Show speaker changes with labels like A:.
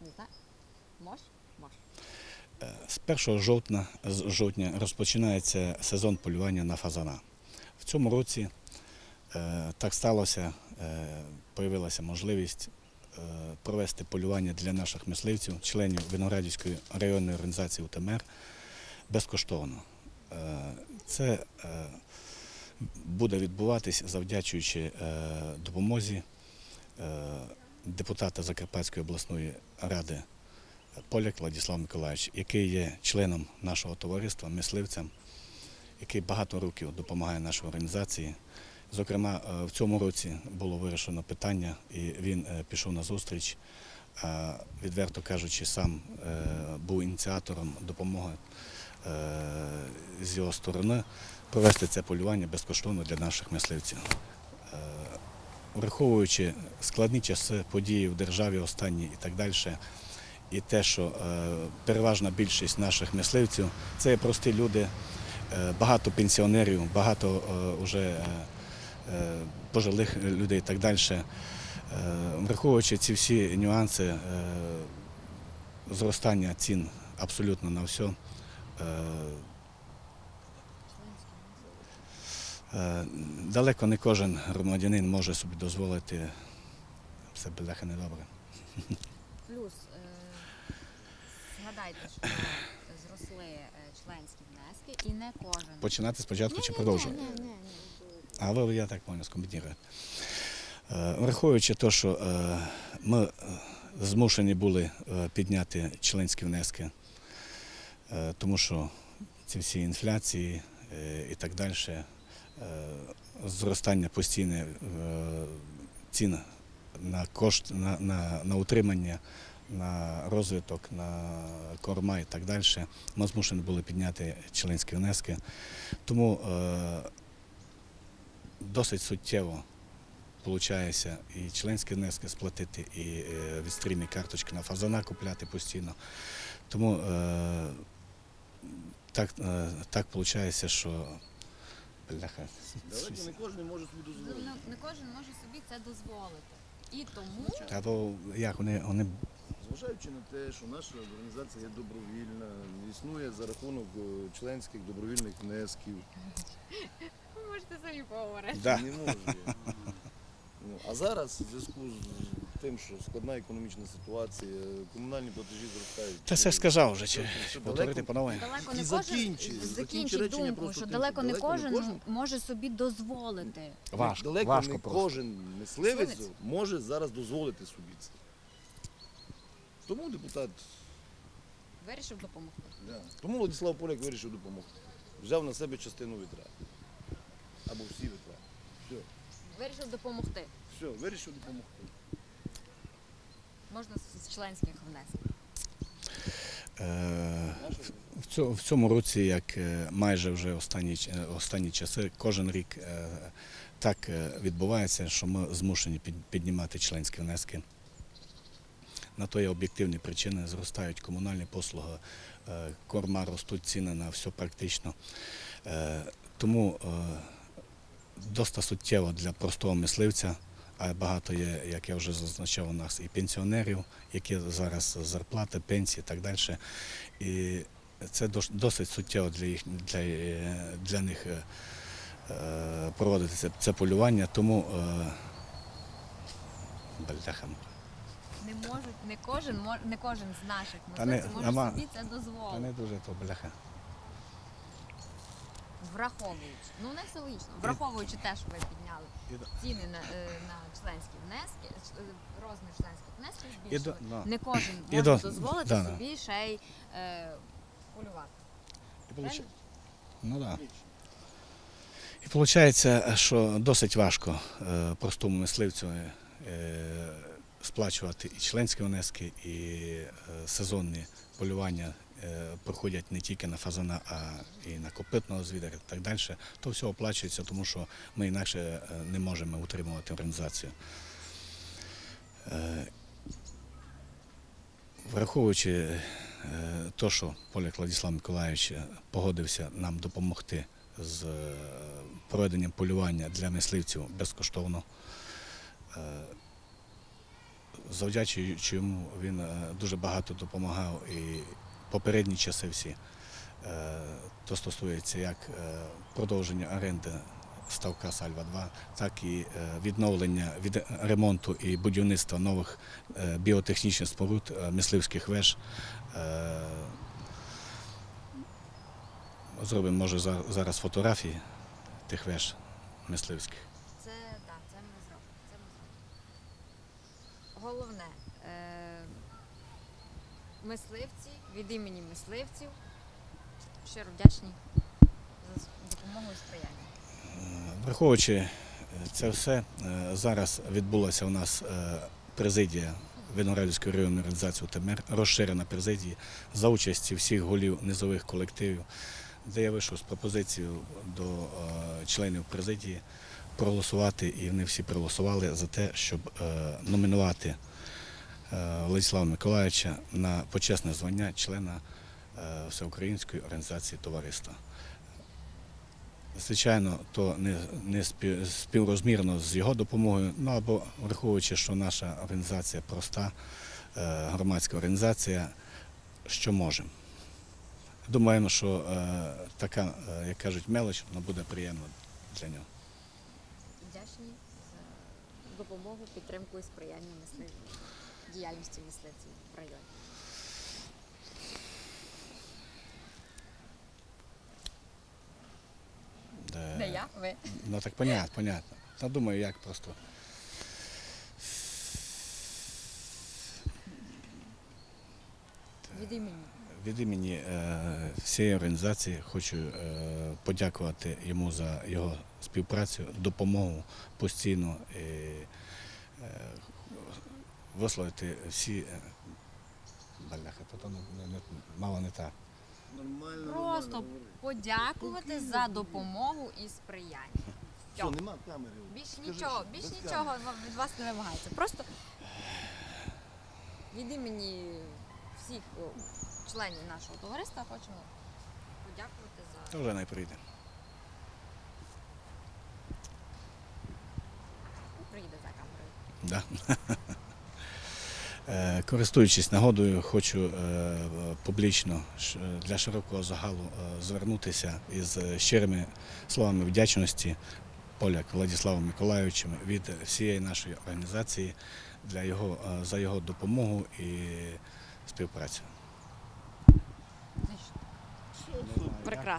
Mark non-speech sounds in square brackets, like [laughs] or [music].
A: Не знаю. Мож? Мож.
B: З 1 жовтня, з жовтня розпочинається сезон полювання на фазана. В цьому році е, так сталося, е, появилася можливість е, провести полювання для наших мисливців, членів Виноградівської районної організації УТМР безкоштовно. Це буде відбуватись завдячуючи допомозі депутата Закарпатської обласної ради Поляк Владислав Миколаївич, який є членом нашого товариства, мисливцем, який багато років допомагає нашій організації. Зокрема, е, в цьому році було вирішено питання, і він е, пішов на зустріч. А відверто кажучи, сам е, був ініціатором допомоги е, з його сторони провести це полювання безкоштовно для наших мисливців. Враховуючи складні часи, події в державі останні і так далі, і те, що е, переважна більшість наших мисливців це прості люди, е, багато пенсіонерів, багато вже е, пожилих людей і так далі. Враховуючи ці всі нюанси зростання цін абсолютно на все. е, е, Далеко не кожен громадянин може собі дозволити все бляха недобре.
A: Плюс е, згадайте, що зросли е, членські внески і не кожен.
B: Починати спочатку чи продовжувати?
A: ні, ні, ні.
B: А ви, я так понял, скомбінірую. Е, Враховуючи те, що е, ми е, змушені були е, підняти членські внески, е, тому що ці всі інфляції е, і так далі, е, зростання постійне е, цін на кошт, на, на, на утримання, на розвиток, на корма і так далі, ми змушені були підняти членські внески. Тому е, досить суттєво виходить і членські внески сплатити, і е, відстрільні карточки на фазана купляти постійно. Тому е, так, е, так виходить, що бляха.
C: Далеко не кожен може собі дозволити.
A: Не, не кожен може собі це дозволити. І тому
B: Або як вони, вони
C: Зважаючи на те, що наша організація є добровільна, існує за рахунок е, членських добровільних внесків.
A: ви можете самі поговорити.
B: да.
C: Не може. Ну, а зараз, в зв'язку з тим, що складна економічна ситуація, комунальні платежі зростають.
B: Та це ж сказав вже, чи повторити
C: далеко-
B: по-новому.
A: Далеко не кожен
C: закінчи
A: закінчить
C: речення
A: думку,
C: просто
A: що
C: тим,
A: далеко не кожен може собі дозволити.
B: Важко,
C: Далеко
B: важко
C: не
B: просто.
C: кожен мисливець
A: Мисливець.
C: може зараз дозволити собі це. Тому депутат,
A: Вирішив допомогти.
C: да, тому Владислав Поляк вирішив допомогти. Взяв на себе частину витрат. Або всі витрати. Все,
A: Вирішив допомогти.
C: все, вирішив допомогти.
A: Можна з членських внесків.
B: Е, В цьому, році, як е, майже вже останні, е, останні часи, кожен рік так відбувається, що ми змушені піднімати членські внески. На то є об'єктивні причини, зростають комунальні послуги, корма ростуть ціни на все практично. Тому доста суттєво для простого мисливця, а багато є, як я вже зазначав, у нас і пенсіонерів, які зараз зарплати, пенсії і так далі. І це досить суттєво для, їх, для, для них е, е, проводити це, це полювання, тому е, бляха.
A: Не можуть, не кожен, не кожен з наших
B: Та не-
A: мисливців може собі це
B: Та
A: дозволити.
B: не дуже то бляха.
A: Враховуючи, ну не все логічно, враховуючи те, що ви підняли ціни на, е, на членські внески, е, розмір членських внесків
B: І до,
A: збільшили.
B: да.
A: Не кожен
B: І
A: може
B: до-
A: дозволити
B: да, да.
A: собі ще й е, полювати.
B: І получ- Ну да. І виходить, що досить важко е, простому мисливцю е, сплачувати і членські внески, і е, сезонні полювання е, проходять не тільки на фазана, а і на копитного звіра і так далі. То все оплачується, тому що ми інакше е, не можемо утримувати організацію. Е, Враховуючи е, те, що Поляк Владислав Миколаївич погодився нам допомогти з е, проведенням полювання для мисливців безкоштовно. е, завдячуючи йому, він е, дуже багато допомагав і попередні часи всі. Е, То стосується як е, продовження оренди ставка Сальва 2, так і е, відновлення від ремонту і будівництва нових біотехнічних споруд, мисливських веж. Зробимо, може, зараз фотографії тих веж мисливських.
A: Це так, це ми зробимо. Це ми зробимо. Головне, е, мисливці від імені мисливців щиро вдячні за допомогу і сприяння.
B: Враховуючи е, це все, е, зараз відбулася у нас е, президія Виноградівської районної організації УТМР, розширена президія за участі всіх голів низових колективів, де я вийшов з пропозицією до е, членів президії проголосувати, і вони всі проголосували за те, щоб е, номінувати е, Владислава Миколаївича на почесне звання члена е, Всеукраїнської організації товариства. Звичайно, то не, не співрозмірно з його допомогою, ну або враховуючи, що наша організація проста, е, громадська організація, що можемо. Думаємо, що е, така, е, як кажуть, мелоч, вона буде приємна для нього.
A: Вдячні за допомогу, підтримку і сприяння мисливців, діяльності мисливців в районі.
B: Е,
A: Не я, ви.
B: Ну так понятно, понятно. Та думаю, як просто.
A: Від імені.
B: Від імені е, всієї організації хочу е, подякувати йому за його співпрацю, допомогу постійно і е, висловити всі. е, Бляха, то, то не, не, мало не так.
C: Нормально.
A: Просто подякувати за допомогу і сприяння.
C: Що, нема камери?
A: Більш
C: Скажи,
A: нічого, більш нічого
C: камери.
A: від вас не вимагається. Просто від імені всіх членів нашого товариства хочемо подякувати за
B: То вже не прийде.
A: приїде за камерою.
B: Да. [laughs] Е, Користуючись нагодою, хочу е, публічно для широкого загалу е, звернутися із щирими словами вдячності Поляк Владиславом Миколайовичем від всієї нашої організації для його, е, за його допомогу і співпрацю.
A: Прекрасно.